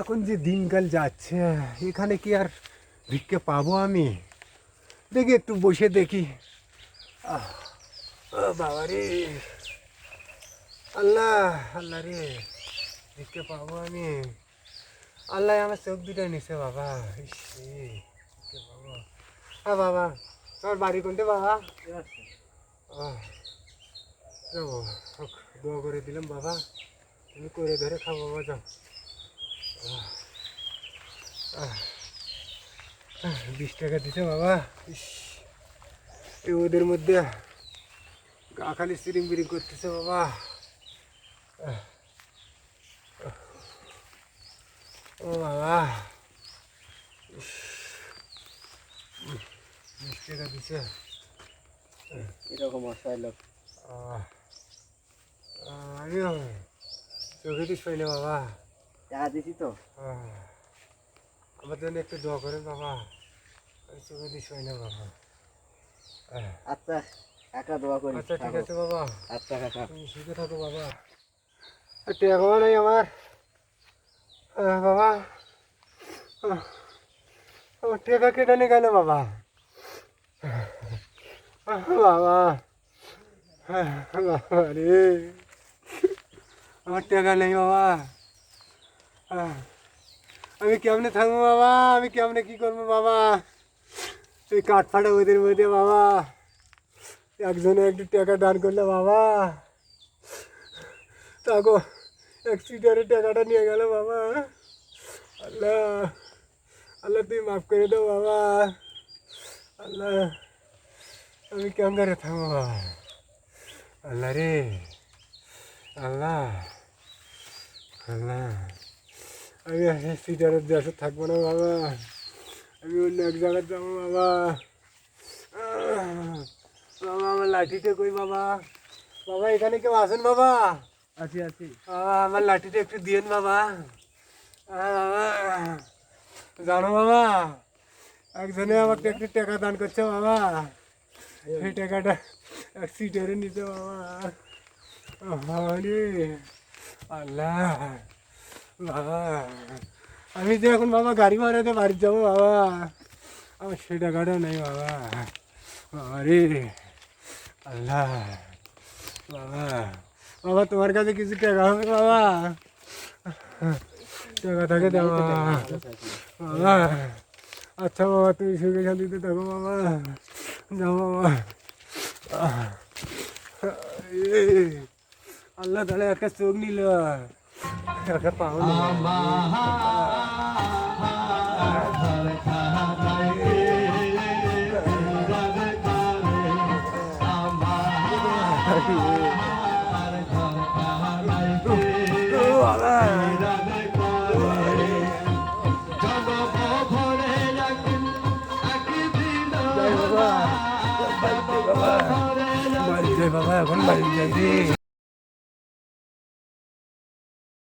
এখন যে দিনকাল যাচ্ছে, এখানে কি আর ভিক্ষে পাবো আমি? দেখি একটু বসে দেখি। বাবা রে আল্লাহ আল্লাহ রে, ভিক্ষে পাবো আমি। আল্লাহ আমার চোখ দুটো নিছে বাবা। হ্যাঁ বাবা, তোমার বাড়ি কোনটা বাবা? যাব। দোয়া করে দিলাম বাবা। তুমি করে ধরে খাব, বাবা, যাও। বিশ টাকা দিছে বাবা। ইস। এই ওদের মধ্যে গা খালি সিরিং বিরিং করতেছে বাবা। ও বাবা। বিশ টাকা দিছে। এরকম অসহায় লোক। চোখে দিস পাইলে বাবা। টাকা দিছি তো। আমার জন্য একটু দোয়া করেন বাবা। চোখে দিস না বাবা। আচ্ছা একা দোয়া করি। আচ্ছা ঠিক আছে বাবা। আচ্ছা কাকা তুমি সুখে থাকো বাবা। আর টাকা নাই আমার। বাবা। আমার টাকা কেটে নিয়ে গেল বাবা? বাবা। বাবা রে। আমার টাকা নেই বাবা। আমি কেমনে থাকব বাবা আমি কেমনে কি করব বাবা এই কাঠ ফাটা ওদের মধ্যে বাবা একজনে একটু টাকা দান করলে বাবা তাকে এক সিটারের টাকাটা নিয়ে গেল বাবা আল্লাহ আল্লাহ তুই মাফ করে দাও বাবা আল্লাহ আমি কেমন করে থাকব বাবা আল্লাহ রে আল্লাহ আল্লাহ আমি সিটারের দেশে থাকব না বাবা। আমি অন্য এক জায়গায় যাব বাবা। বাবা আমার লাঠিটা কই বাবা? বাবা এখানে কেউ আছেন বাবা? আছি আছি। বাবা আমার লাঠিটা একটু দিয়েন বাবা। আহ, বাবা। জানো বাবা একজনে আমাকে একটু টাকা দান করছে বাবা। সেই টাকাটা এক সিটারে নিতে বাবা। আল্লাহ। আমি তো এখন বাবা গাড়ি ভাড়াতে বাড়ি যাব বাবা। আমার সে টাকাটা নেই বাবা। বাবা রে, আল্লাহ। বাবা বাবা, তোমার কাছে কিছু টাকা হবে বাবা? টাকা থাকে দাও বাবা। আচ্ছা বাবা, তুমি সুখে শান্তিতে থাকো বাবা। যাও বাবা। আল্লাহ তাহলে একটা চোখ নিল। বাবা এখন বাড়ি যাই